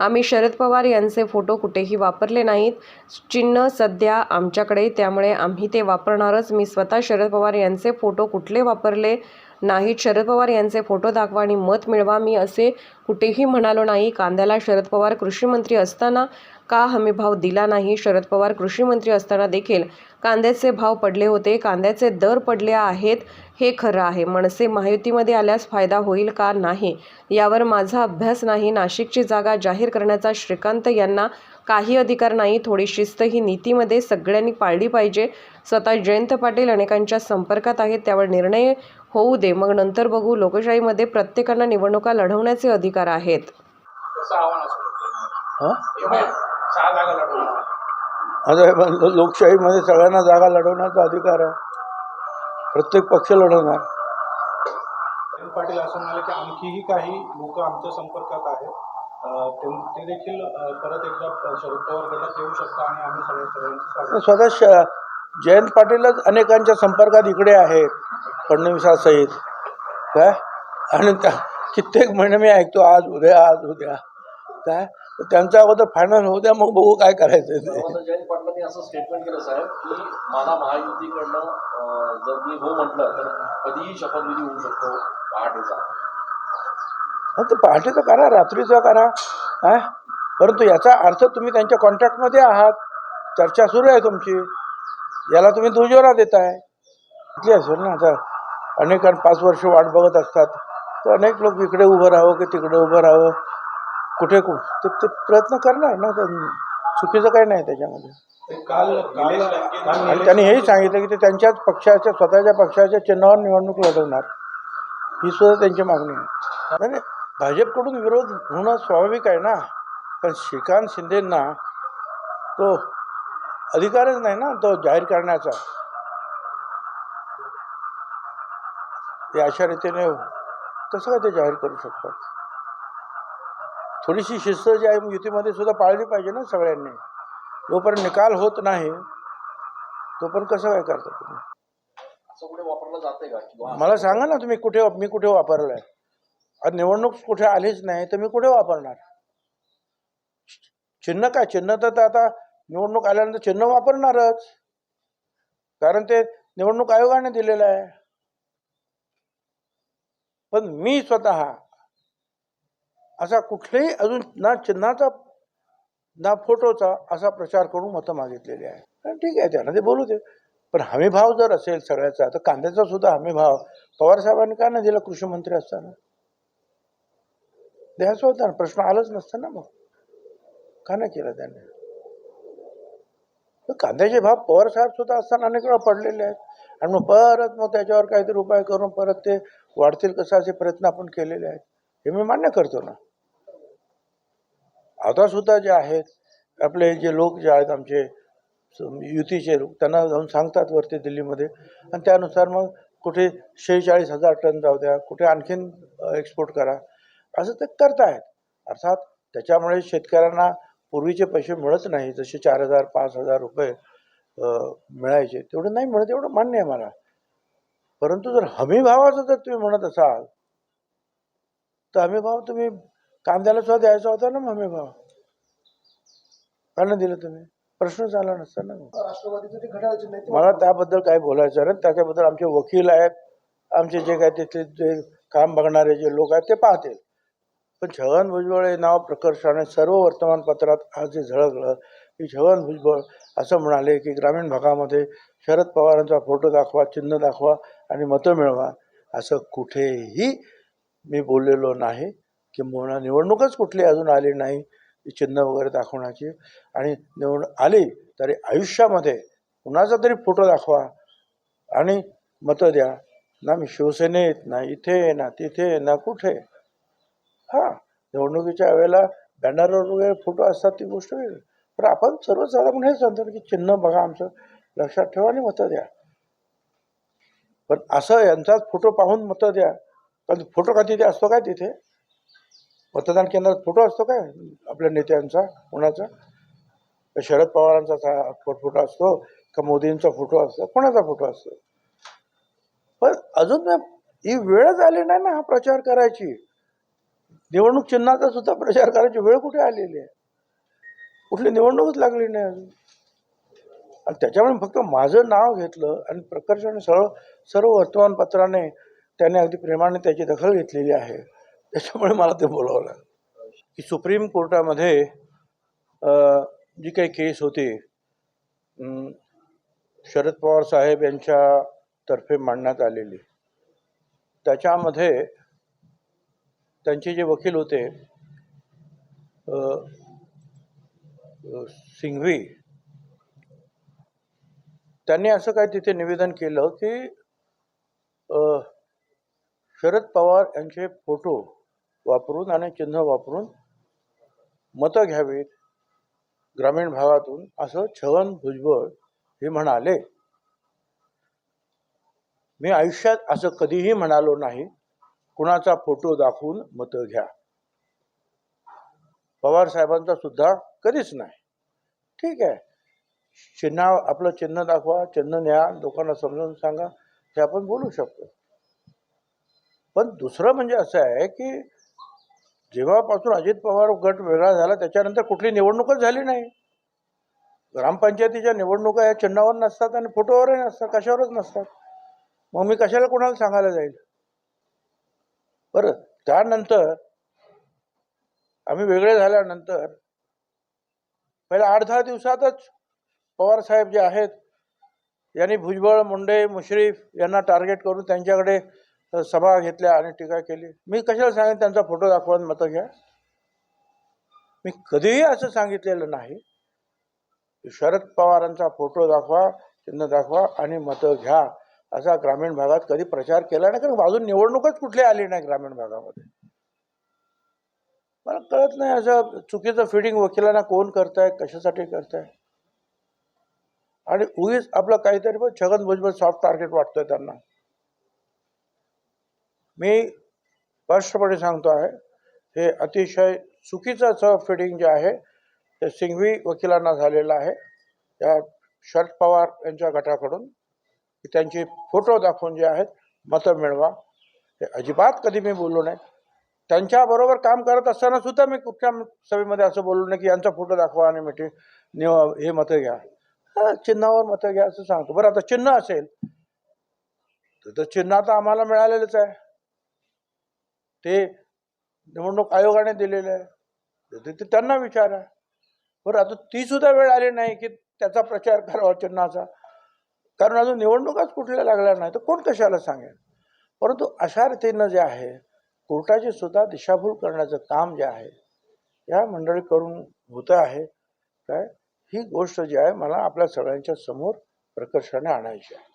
आम्ही शरद पवार यांचे फोटो कुठेही वापरले नाहीत. चिन्ह सध्या आमच्याकडे त्यामुळे आम्ही ते वापरणारच. मी स्वतः शरद पवार यांचे फोटो कुठले वापरले नाहीत. शरद पवार यांचे फोटो दाखवा आणि मत मिळवा. मी असे कुठेही म्हणालो नाही. कांद्याला शरद पवार कृषी मंत्री असताना का हमीभाव दिला नाही? शरद पवार कृषी मंत्री असताना देखील कांद्याचे भाव पडले होते. कांद्याचे दर पडले आहेत हे खरं आहे. मनसे महायुतीमध्ये आल्यास फायदा होईल का नाही? यावर माझा अभ्यास नाही. नाशिकची जागा जाहीर करण्याचा श्रीकांत यांना काही अधिकार नाही. थोडी शिस्त ही नीतीमध्ये सगळ्यांनी पाळली पाहिजे. स्वतः जयंत पाटील अनेकांच्या संपर्कात आहेत. त्यावर निर्णय होऊ दे. मग नंतर बघू. लोकशाहीमध्ये प्रत्येकाला निवडणुका लढवण्याचे अधिकार आहेत. शकतं सहा जागा लढवणार. आता हे लोकशाहीमध्ये सगळ्यांना जागा लढवण्याचा अधिकार आहे. प्रत्येक पक्ष लढवणार. जयंत पाटील असं म्हणाले की आणखीही काही लोक आमच्या संपर्कात आहेत. अं, ते ते देखील अं, परत एकदा शरद पवार गटात येऊ शकतात आणि आम्ही सगळ्या सगळ्यांचं स्वागत स्वतः श- जयंत पाटीलच अनेकांच्या संपर्कात इकडे आहेत फडणवीसासहित. काय? आणि त्या कित्येक महिने मी ऐकतो आज उद्या आज उद्या. काय? तर त्यांच्या अगोदर फायनल होऊ द्या मग बघू काय करायचं ते. पाटलांनी असं स्टेटमेंट केलं साहेब की मला महायुतीकडनं जर मी हो म्हटलं तर कधीही शपथविधी होऊ शकतो पहाटेचा. तर पहाटेचं करा रात्रीचं करा हा? परंतु याचा अर्थ तुम्ही त्यांच्या कॉन्ट्रॅक्टमध्ये आहात चर्चा सुरू आहे तुमची. याला तुम्ही दुजोरा देताय. इथली असेल ना आता अनेक पाच वर्ष वाट बघत असतात. तर अनेक लोक इकडे उभं राहावं की तिकडे उभं राहावं. कुठे कु ते ते प्रयत्न करणार ना तर चुकीचं काही नाही त्याच्यामध्ये. काल आणि त्यांनी हेही सांगितलं की ते त्यांच्याच पक्षाच्या स्वतःच्या पक्षाच्या चिन्हावर निवडणूक लढवणार. ही सुद्धा त्यांची मागणी आहे. नाही नाही, भाजपकडून विरोध होणं स्वाभाविक आहे ना पण श्रीकांत शिंदेंना तो अधिकारच नाही ना तो जाहीर करण्याचा. ते अशा रीतीने कसं काय ते जाहीर करू शकतात? थोडीशी शिस्त जी आहे युतीमध्ये सुद्धा पाळली पाहिजे ना सगळ्यांनी. जोपर्यंत निकाल होत नाही तोपर्यंत कसं काय करता तुम्ही? मला सांगा ना तुम्ही कुठे मी कुठे वापरलं आहे आज निवडणूक कुठे आलीच नाही तर मी कुठे वापरणार? चिन्ह काय? चिन्ह तर आता निवडणूक आल्यानंतर चिन्ह वापरणारच. कारण ते निवडणूक आयोगाने दिलेलं आहे. पण मी स्वतः असा कुठल्याही अजून ना चिन्हाचा ना फोटोचा असा प्रचार करून मतं मागितलेली आहे आणि ठीक आहे त्यांना ते बोलू दे. पण हमीभाव जर असेल सगळ्याचा तर कांद्याचा सुद्धा हमीभाव. पवार साहेबांनी का नाही दिला कृषी मंत्री असताना? द्यायचं होता ना प्रश्न आलाच नसताना मग. का नाही केलं त्याने? तर कांद्याचे भाव पवार साहेब सुद्धा असताना अनेक वेळा पडलेले आहेत. आणि मग परत मग त्याच्यावर काहीतरी उपाय करून परत ते वाढतील कसं असे प्रयत्न आपण केलेले आहेत. हे मी मान्य करतो ना. आता सुद्धा जे आहेत आपले जे लोक जे आहेत आमचे युतीचे लोक त्यांना जाऊन सांगतात वरती दिल्लीमध्ये. आणि त्यानुसार मग कुठे शेहेचाळीस हजार टन जाऊ द्या कुठे आणखीन एक्सपोर्ट करा. असं ते करतायत. अर्थात त्याच्यामुळे शेतकऱ्यांना पूर्वीचे पैसे मिळत नाही जसे चार हजार पाच हजार रुपये मिळायचे. तेवढं नाही मिळत एवढं मान्य आहे मला. परंतु जर हमी भावाचं जर तुम्ही म्हणत असाल तर हमी भाव तुम्ही कांद्याला सुद्धा द्यायचा होता ना हमी भाव. का नाही दिलं तुम्ही? प्रश्नच आला नसता ना. मला त्याबद्दल काही बोलायचं नाही. त्याच्याबद्दल आमचे वकील आहेत. आमचे जे काय तिथले जे काम बघणारे जे लोक आहेत ते पाहतील. पण छगन भुजबळ हे नाव प्रकर्षाने सर्व वर्तमानपत्रात आज जे झळकलं की छगन भुजबळ असं म्हणाले की ग्रामीण भागामध्ये शरद पवारांचा फोटो दाखवा चिन्ह दाखवा आणि मतं मिळवा असं कुठेही मी बोललेलो नाही. किंबहुना निवडणूकच कुठली अजून आली नाही ती चिन्ह वगैरे दाखवण्याची. आणि निवड आली तरी आयुष्यामध्ये कुणाचा तरी फोटो दाखवा आणि मतं द्या. ना मी शिवसेनेत ना इथे ना तिथे ना कुठे. हा निवडणुकीच्या वेळेला बॅनरवर वगैरे फोटो असतात ती गोष्ट वेगळी. पण आपण सर्वसाधारण हेच सांगतो की चिन्ह बघा आमचं लक्षात ठेवा आणि मतं द्या. पण असं यांचाच फोटो पाहून मतं द्या. पण फोटो का तिथे असतो काय तिथे? मतदान केंद्रात फोटो असतो काय? आपल्या नेत्यांचा कोणाचा? शरद पवारांचा फोटो असतो का मोदींचा फोटो असतो कोणाचा फोटो असतो? पण अजून ही वेळच आली नाही ना हा प्रचार करायची. निवडणूक चिन्हाचा सुद्धा प्रचार करायची वेळ कुठे आलेली आहे? कुठली निवडणूकच लागली नाही अजून. आणि त्याच्यामुळे फक्त माझं नाव घेतलं आणि प्रकर्षाने सर्व सर्व वर्तमानपत्राने त्याने अगदी प्रेमाने त्याची दखल घेतलेली आहे. त्याच्यामुळे मला ते बोलावलं. की सुप्रीम कोर्टामध्ये जी काही केस होती शरद पवार साहेब यांच्या तर्फे मांडण्यात आलेली. त्याच्यामध्ये त्यांचे जे वकील होते सिंघवी त्यांनी असं काय तिथे निवेदन केलं की शरद पवार यांचे फोटो वापरून आणि चिन्ह वापरून मतं घ्यावीत. ग्रामीण भागातून असं छगन भुजबळ हे म्हणाले. मी आयुष्यात असं कधीही म्हणालो नाही. कुणाचा फोटो दाखवून मतं घ्या. पवार साहेबांचा सुद्धा कधीच नाही. ठीक आहे. चिन्ह आपलं चिन्ह दाखवा चिन्ह न्या लोकांना समजावून सांगा हे आपण बोलू शकतो. पण दुसरं म्हणजे असं आहे की जेव्हापासून अजित पवार गट वेगळा झाला त्याच्यानंतर कुठली निवडणूकच झाली नाही. ग्रामपंचायतीच्या निवडणुका या चिन्हावर नसतात आणि फोटोवरही नसतात कशावरच नसतात. मग मी कशाला कोणाला सांगायला जाईल? बरं त्यानंतर आम्ही वेगळे झाल्यानंतर पहिल्या आठ दहा दिवसातच पवार साहेब जे आहेत यांनी भुजबळ मुंडे मुश्रीफ यांना टार्गेट करून त्यांच्याकडे सभा घेतल्या आणि टीका केली. मी कशाला सांगेन? त्यांचा फोटो दाखवा आणि मतं घ्या. मी कधीही असं सांगितलेलं नाही. शरद पवारांचा फोटो दाखवा चिन्ह दाखवा आणि मतं घ्या. असा ग्रामीण भागात कधी प्रचार केला नाही कारण अजून निवडणूकच कुठली आली नाही ग्रामीण भागामध्ये. मला कळत नाही असं चुकीचं फिडिंग वकिलांना कोण करताय कशासाठी करताय. आणि उगीच आपलं काहीतरी पण छगन भुजबळ सॉफ्ट टार्गेट वाटतोय त्यांना. मी स्पष्टपणे सांगतो आहे हे अतिशय चुकीचं असं फिडिंग जे आहे ते सिंघवी वकिलांना झालेलं आहे. या शरद पवार यांच्या गटाकडून त्यांची फोटो दाखवून जे आहेत मतं मिळवा. हे अजिबात कधी मी बोललो नाही. त्यांच्याबरोबर काम करत असताना सुद्धा मी कुठच्या सभेमध्ये असं बोललो नाही की यांचा फोटो दाखवा आणि मिठी निवा हे मतं घ्या. चिन्हावर मतं घ्या असं सांगतो. बरं आता चिन्ह असेल तर तर चिन्ह आता आम्हाला मिळालेलंच आहे. ते निवडणूक आयोगाने दिलेलं आहे. तर ते- ते त्यांना विचारा. बरं आता ती सुद्धा वेळ आली नाही की त्याचा प्रचार करावा चिन्हाचा. कारण अजून निवडणुकाच कुठल्या लागल्या नाही तर कोण कशाला सांगेल? परंतु अशा रीतीनं जे आहे कोर्टाची सुद्धा दिशाभूल करण्याचं काम जे आहे या मंडळीकडून होतं आहे. काय? ही गोष्ट जी आहे मला आपल्या सगळ्यांच्या समोर प्रकर्षाने आणायची आहे.